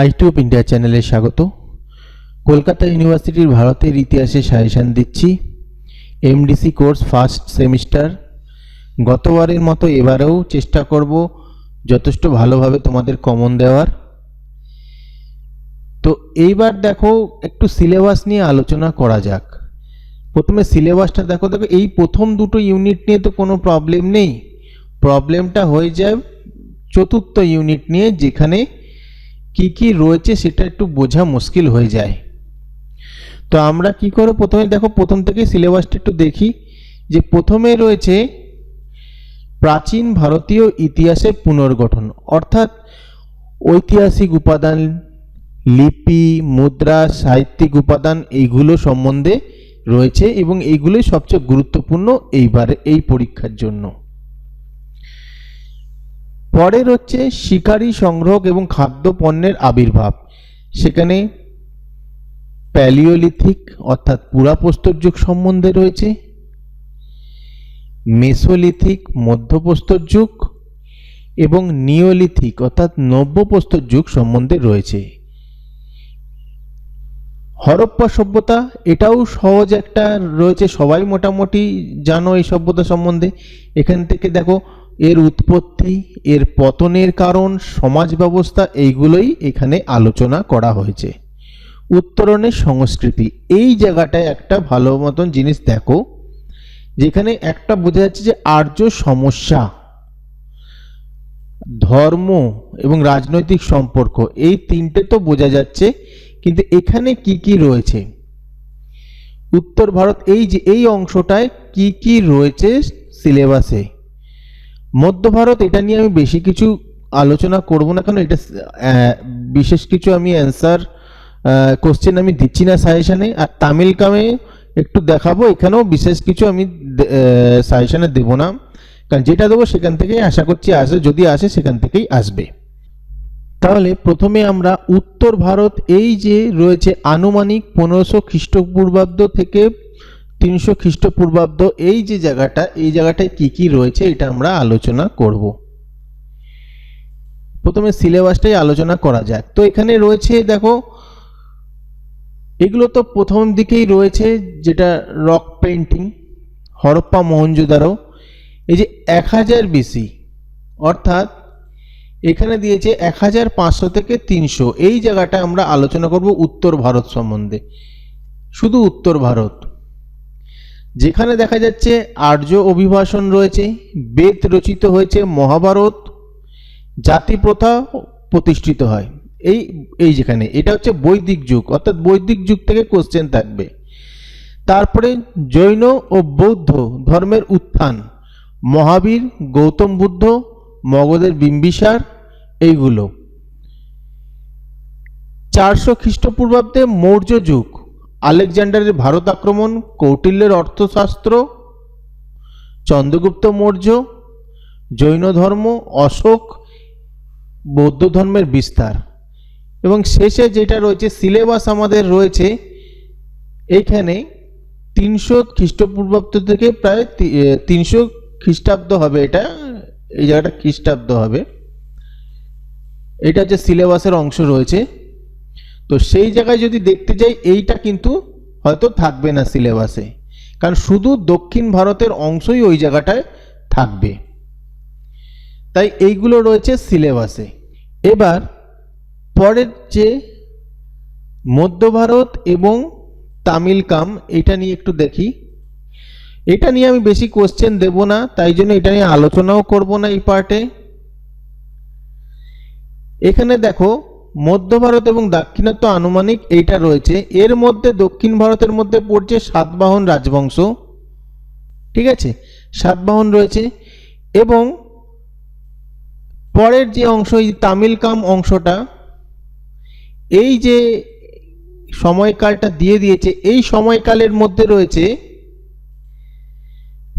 আইটিউব India চ্যানেলে স্বাগত। কলকাতা ইউনিভার্সিটির ভারতের ইতিহাসে সাজেশান দিচ্ছি। MDC course first semester. গতবারের মতো এবারেও চেষ্টা করব যথেষ্ট ভালোভাবে তোমাদের কমন দেওয়ার। তো এইবার দেখো, একটু সিলেবাস নিয়ে আলোচনা করা যাক। প্রথমে সিলেবাসটা দেখো দেখো এই প্রথম দুটো ইউনিট নিয়ে তো কোনো প্রবলেম নেই। প্রবলেমটা হয়ে যায় চতুর্থ ইউনিট নিয়ে যেখানে কি কি রয়েছে সেটা একটু বোঝা মুশকিল হয়ে যায়। তো আমরা কি করে প্রথমে দেখো, প্রথম থেকে সিলেবাসটা একটু দেখি। যে প্রথমে রয়েছে প্রাচীন ভারতীয় ইতিহাসের পুনর্গঠন, অর্থাৎ ঐতিহাসিক উপাদান, লিপি, মুদ্রা, সাহিত্যিক উপাদান, এইগুলো সম্বন্ধে রয়েছে এবং এইগুলোই সবচেয়ে গুরুত্বপূর্ণ এইবার এই পরীক্ষার জন্য। পরের হচ্ছে শিকারী সংগ্রহ এবং খাদ্য পণ্যের আবির্ভাব। সেখানে প্যালিওলিথিক অর্থাৎ পুরাপ্রস্তর যুগ সম্বন্ধে রয়েছে, মেসোলিথিক মধ্যপ্রস্তর যুগ এবং নিওলিথিক অর্থাৎ নব্যপ্রস্তর যুগ সম্বন্ধে রয়েছে। হরপ্পা সভ্যতা, এটাও সহজ একটা রয়েছে, সবাই মোটামুটি জানো এই সভ্যতা সম্বন্ধে। এখান থেকে দেখো এর উৎপত্তি, এর পতনের কারণ, সমাজ ব্যবস্থা এইগুলোই এখানে আলোচনা করা হয়েছে। উত্তরণের সংস্কৃতি, এই জায়গাটায় একটা ভালো মতন জিনিস দেখো, যেখানে একটা বোঝা যাচ্ছে যে আর্য সমস্যা, ধর্ম এবং রাজনৈতিক সম্পর্ক, এই তিনটে তো বোঝা যাচ্ছে, কিন্তু এখানে কি কি রয়েছে? উত্তর ভারত এই যে, এই অংশটায় কি কি রয়েছে সিলেবাসে? মধ্য ভারত, এটা নিয়ে আমি বেশি কিছু আলোচনা করব না, কারণ এটা বিশেষ কিছু আমি অ্যান্সার কোশ্চেন আমি দিচ্ছি না সাজেশানে। আর তামিল কামে একটু দেখাবো, এখানেও বিশেষ কিছু আমি সাজেশানে দেব না। কারণ যেটা দেবো সেখান থেকেই আশা করছি আসে, যদি আসে সেখান থেকেই আসবে। তাহলে প্রথমে আমরা উত্তর ভারত, এই যে রয়েছে আনুমানিক পনেরোশো খ্রিস্টপূর্বাব্দ থেকে তিনশো খ্রিস্টপূর্বাব্দ এই যে জায়গাটা, এই জায়গাটায় কি কি রয়েছে এটা আমরা আলোচনা করব। প্রথমে সিলেবাসটাই আলোচনা করা যাক। তো এখানে রয়েছে, দেখো, এগুলো তো প্রথম দিকেই রয়েছে, যেটা রক পেন্টিং হরপ্পা মহঞ্জোদারো এই যে এক হাজার বিসি, অর্থাৎ এখানে দিয়েছে এক হাজার পাঁচশো থেকে তিনশো। এই জায়গাটা আমরা আলোচনা করব উত্তর ভারত সম্বন্ধে। শুধু উত্তর ভারত। যেখানে দেখা যাচ্ছে আর্য অভিবাসন রয়েছে, বেদ রচিত হয়েছে মহাভারত জাতি প্রথা প্রতিষ্ঠিত হয়। এই এই যেখানে, এটা হচ্ছে বৈদিক যুগ, অর্থাৎ বৈদিক যুগ থেকে কোশ্চেন থাকবে। তারপরে জৈন ও বৌদ্ধ ধর্মের উত্থান, মহাবীর, গৌতম বুদ্ধ, মগধের বিম্বিসার, এইগুলো। চারশো খ্রিস্টপূর্বাব্দে মৌর্য যুগ আলেকজান্ডারের ভারত আক্রমণ, কৌটিল্যের অর্থশাস্ত্র, চন্দ্রগুপ্ত মৌর্য, জৈন ধর্ম, অশোক, বৌদ্ধ ধর্মের বিস্তার। এবং শেষে যেটা রয়েছে, সিলেবাস আমাদের রয়েছে, এইখানে তিনশো খ্রিস্টপূর্বাব্দ থেকে প্রায় তিনশো খ্রিস্টাব্দ হবে এটা, এই জায়গাটা খ্রিস্টাব্দ হবে। এটা হচ্ছে সিলেবাসের অংশ রয়েছে। তো সেই জায়গায় যদি দেখতে যাই, এইটা কিন্তু হয়তো থাকবে না সিলেবাসে। কারণ শুধু দক্ষিণ ভারতের অংশই ওই জায়গাটায় থাকবে। তাই এইগুলো রয়েছে সিলেবাসে। এবার পরের যে মধ্য ভারত এবং তামিল কাম, এটা নিয়ে একটু দেখি। এটা নিয়ে আমি বেশি কোশ্চেন দেব না, তাই জন্য এটা নিয়ে আলোচনাও করব না এই পার্টে এখানে দেখো মধ্য ভারত এবং দাক্ষিণাত্য আনুমানিক এইটা রয়েছে। এর মধ্যে দক্ষিণ ভারতের মধ্যে পড়ছে সাতবাহন রাজবংশ। ঠিক আছে? সাতবাহন রয়েছে এবং পরের যে অংশ, এই তামিলকাম অংশটা, এই যে সময়কালটা দিয়ে দিয়েছে, এই সময়কালের মধ্যে রয়েছে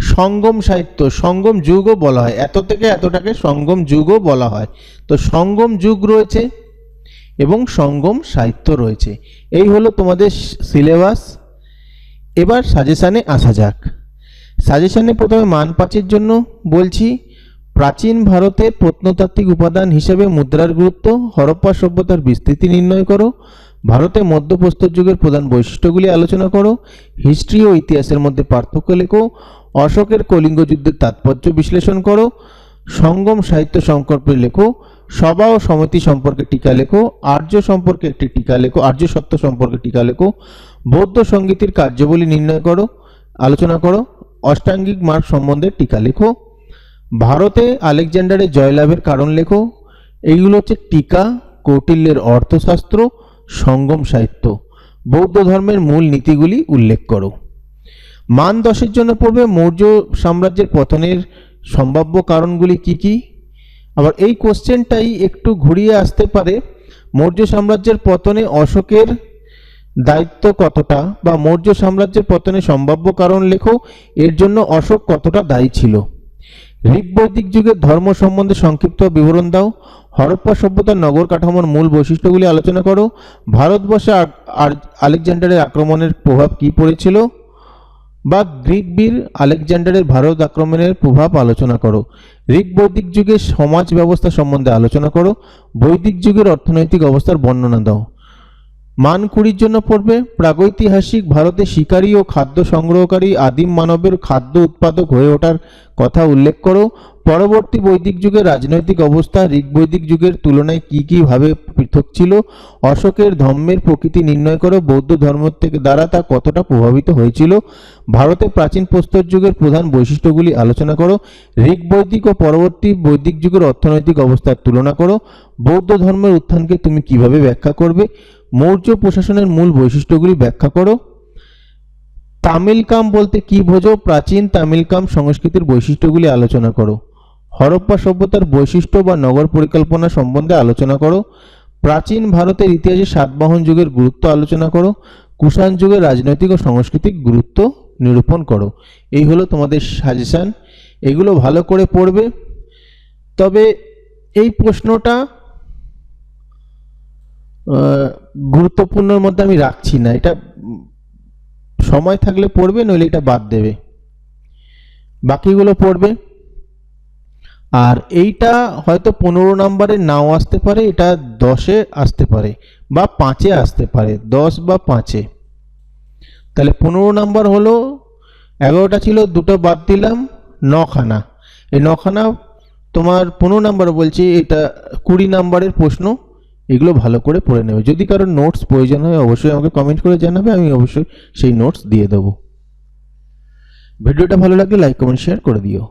সঙ্গম সাহিত্য। সঙ্গম যুগও বলা হয়। এত থেকে এতটাকে সঙ্গম যুগও বলা হয়। তো সঙ্গম যুগ রয়েছে এবং সঙ্গম সাহিত্য রয়েছে। এই হলো তোমাদের সিলেবাস। এবার সাজেশানে আসা যাক। সাজেশানে প্রথমে মান পাঁচের জন্য বলছি, প্রাচীন ভারতের প্রত্নতাত্ত্বিক উপাদান হিসেবে মুদ্রার গুরুত্ব, হরপ্পা সভ্যতার বিস্তৃতি নির্ণয় করো, ভারতে মধ্যপ্রস্তর যুগের প্রধান বৈশিষ্ট্যগুলি আলোচনা করো, হিস্ট্রি ও ইতিহাসের মধ্যে পার্থক্য লেখো, অশোকের কলিঙ্গ যুদ্ধের তাৎপর্য বিশ্লেষণ করো, সঙ্গম সাহিত্য সংকল্পে লেখো সভা ও সমিতি সম্পর্কে টিকা লেখো, আর্য সম্পর্কে একটি টিকা লেখো, আর্য সত্য সম্পর্কে টিকা লেখো, বৌদ্ধ সঙ্গীতের কার্যবলী নির্ণয় করো, আলোচনা করো, অষ্টাঙ্গিক মার্গ সম্বন্ধে টিকা লেখো, ভারতে আলেকজান্ডারের জয়লাভের কারণ লেখো, এইগুলো হচ্ছে টিকা, কৌটিল্যের অর্থশাস্ত্র, সঙ্গম সাহিত্য, বৌদ্ধ ধর্মের মূল নীতিগুলি উল্লেখ করো। মান দশের জন্য পড়বে মৌর্য সাম্রাজ্যের পতনের সম্ভাব্য কারণগুলি কি কি? আবার এই কোশ্চেনটাই একটু ঘুরিয়ে আসতে পারে, মৌর্য সাম্রাজ্যের পতনে অশোকের দায়িত্ব কতটা বা মৌর্য সাম্রাজ্যের পতনে সম্ভাব্য কারণ লেখো, এর জন্য অশোক কতটা দায়ী ছিল? ঋগ বৈদিক যুগের ধর্ম সম্বন্ধে সংক্ষিপ্ত বিবরণ দাও, হরপ্পা সভ্যতার নগর কাঠামোর মূল বৈশিষ্ট্যগুলি আলোচনা করো, ভারতবর্ষে আলেকজান্ডারের আক্রমণের প্রভাব কি পড়েছিল? বা গ্রিক বীর আলেকজান্ডারের ভারত আক্রমণের প্রভাব আলোচনা করো। গ্রিক বৈদিক যুগের সমাজ ব্যবস্থা সম্বন্ধে আলোচনা করো। বৈদিক যুগের অর্থনৈতিক অবস্থার বর্ণনা দাও। মান কুড়ির জন্য পড়বে, প্রাগৈতিহাসিক ভারতে শিকারী ও খাদ্য সংগ্রহকারী আদিম মানবের খাদ্য উৎপাদক হয়ে ওঠার কথা উল্লেখ করো। পরবর্তী বৈদিক যুগের রাজনৈতিক অবস্থা ঋগ বৈদিক যুগের তুলনায় কি কি ভাবে পৃথক ছিল? অশোকের ধর্মের প্রকৃতি নির্ণয় করো, বৌদ্ধ ধর্ম থেকে দ্বারা তা কতটা প্রভাবিত হয়েছিল? ভারতে প্রাচীন প্রস্তর যুগের প্রধান বৈশিষ্ট্যগুলি আলোচনা করো। ঋগ বৈদিক ও পরবর্তী বৈদিক যুগের অর্থনৈতিক অবস্থার তুলনা করো। বৌদ্ধ ধর্মের উত্থানকে তুমি কীভাবে ব্যাখ্যা করবে? মৌর্য প্রশাসনের মূল বৈশিষ্ট্যগুলি ব্যাখ্যা করো। তামিলকাম বলতে কি বোঝো? প্রাচীন তামিলকাম সংস্কৃতির বৈশিষ্ট্যগুলি আলোচনা করো। হরপ্পা সভ্যতার বৈশিষ্ট্য বা নগর পরিকল্পনা সম্বন্ধে আলোচনা করো। প্রাচীন ভারতের ইতিহাসে সাতবাহন যুগের গুরুত্ব আলোচনা করো। কুষাণ যুগের রাজনৈতিক ও সাংস্কৃতিক গুরুত্ব নিরূপণ করো। এই হলো তোমাদের সাজেশান এগুলো ভালো করে পড়বে। তবে এই প্রশ্নটা গুরুত্বপূর্ণর মধ্যে আমি রাখছি না। এটা সময় থাকলে পড়বে, নইলে এটা বাদ দেবে। বাকিগুলো পড়বে। আর এইটা হয়তো পনেরো নম্বরে নাও আসতে পারে, এটা দশে আসতে পারে বা পাঁচে আসতে পারে, দশ বা পাঁচে। তাহলে পনেরো নাম্বার হলো, এগারোটা ছিল, দুটো বাদ দিলাম, নখানা। এই নখানা তোমার পনেরো নাম্বার বলছি, এটা কুড়ি নাম্বারের প্রশ্ন, এগুলো ভালো করে পড়ে নেবে। যদি কারও নোটস প্রয়োজন হয়, অবশ্যই আমাকে কমেন্ট করে জানাবে, আমি অবশ্যই সেই নোটস দিয়ে দেবো। ভিডিওটা ভালো লাগলে লাইক কমেন্ট শেয়ার করে দিও।